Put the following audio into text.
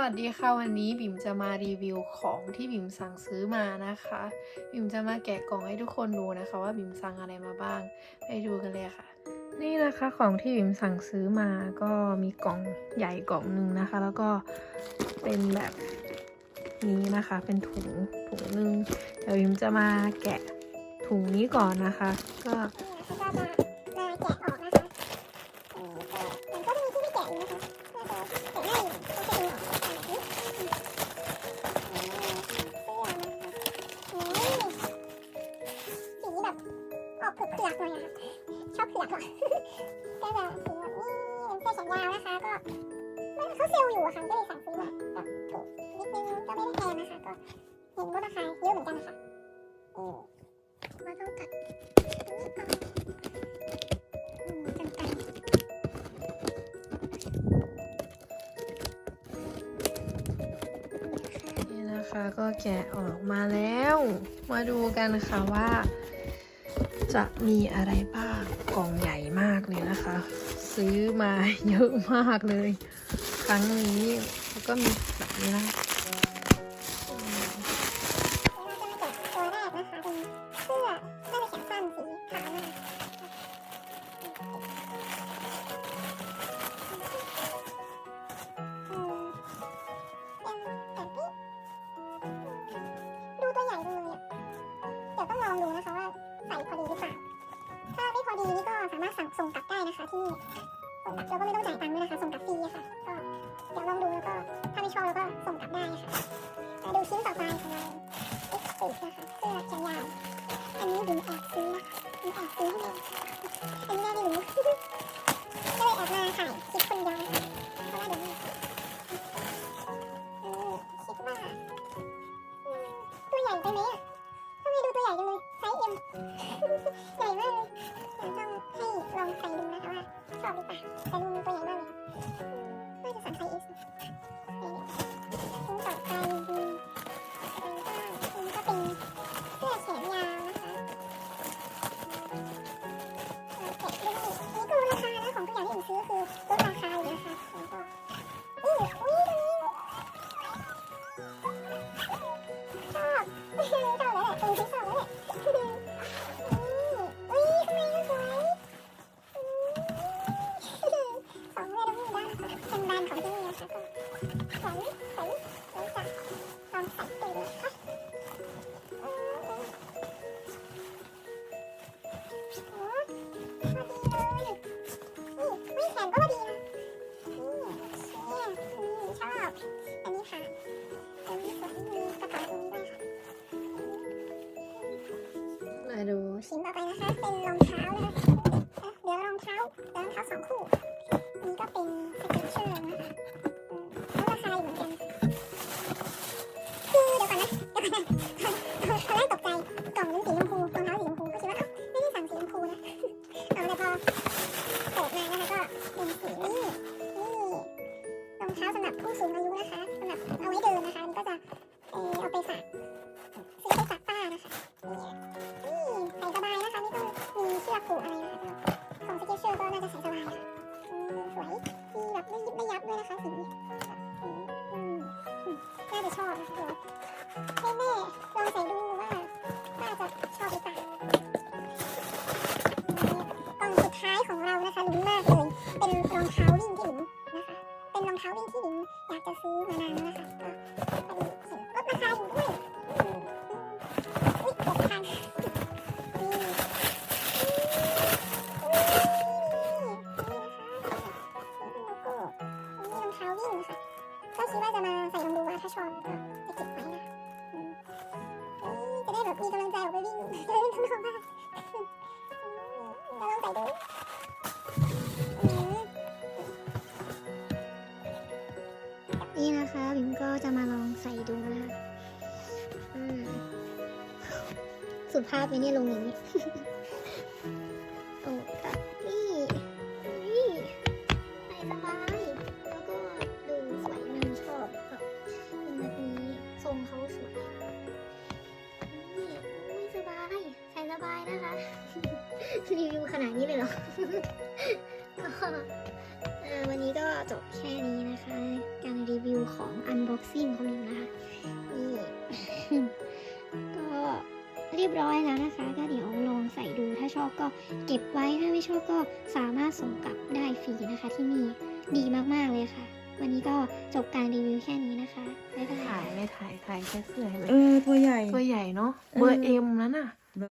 วัสดีค่ะวันนี้บิ่มจะมารีวิวของที่บิ่มสั่งซื้อมานะคะ บิ่มจะมาแกะกล่องให้ทุกคนดูนะคะ ว่าบิ่มสั่งอะไรมาบ้าง ไปดูกันเลยค่ะ นี่นะคะของที่บิ่มสั่งซื้อมาก็มีกล่องใหญ่กล่องหนึ่งนะคะ แล้วก็เป็นแบบนี้นะคะ เป็นถุงถุงหนึ่งเดี๋ยวบิ่มจะมาแกะถุงนี้ก่อนนะคะ ก็ก็จะมาแกะออกนะคะเออมันก็จะมีที่ไม่แกะอยู่นะคะ ชอบเผือกอะก็จะสีแบบนี้เป็นเสื้อแขนยาวนะคะ ก็มันเขาเซลล์อยู่อะค่ะก็เลยสั่งซื้อมาก็ถูกนิดนึงก็ไม่ได้แพงนะคะก็เห็นว่าราคาเยอะเหมือนกันนะคะเออว่าต้องตัดนี่ออกอืมกันไกรนี่นะคะก็แกะออกมาแล้ว มาดูกันค่ะว่า จะมีอะไรบ้างกล่องใหญ่มากเลยนะคะ ซื้อมาเยอะมากเลย ครั้งนี้แล้วก็มีแบบนี้นะ รับได้นะคะที่นี่ส่งกลับเราก็ไม่ต้องจ่ายตังค์ด้วยนะคะ ส่งกลับฟรีอะค่ะ ก็เดี๋ยวลองดูแล้วก็ถ้าไม่ชอบเราก็ส่งกลับได้ค่ะมาดูชิ้นต่อไปของเราเอ็กซ์ตินะคะเสื้อแขนยาวอันนี้ดิมแอบซื้อนะคะดิมแอบซื้อให้เลยอันนี้ ชอบหรื อันนี้ค่ะอันนี้สวยมีกระเป๋าตรงนี้ด้วยค่ะมาดูชิ้นต่อไปนะคะ เป็นรองเท้านะคะอะเดี๋ยวรองเท้าเดี๋ยวรองเท้าสองคู่อันนี้ก็เป็น Okay. จะมาลองใส่ดูนะคะอืมสุดภาพไปเนี่ยลงอย่างนี้โอ้ค่ะนี่นี่ใส่สบาย แล้วก็ดูสวยงามชอบแบบแบบนี้ทรงเขาสวยนี่อุ้ยสบาย ใส่สบายนะคะ รีวิวขนาดนี้เลยเหรอ วันนี้ก็จบแค่นี้นะคะ การรีวิวของ unboxing ของหมิวนะคะนี่ก็เรียบร้อยแล้วนะคะ ก็เดี๋ยวลองใส่ดูถ้าชอบก็เก็บไว้ถ้าไม่ชอบก็สามารถส่งกลับได้ฟรีนะคะที่นี่ดีมากๆเลยค่ะ วันนี้ก็จบการรีวิวแค่นี้นะคะบ๊ายบาถ่ายยไม่ถ่ายถ่ายแค่เสื้อเห็นไหมเออตัวใหญ่ตัวใหญ่เนาะเออเบอร์เอ็มนั่นน่ะ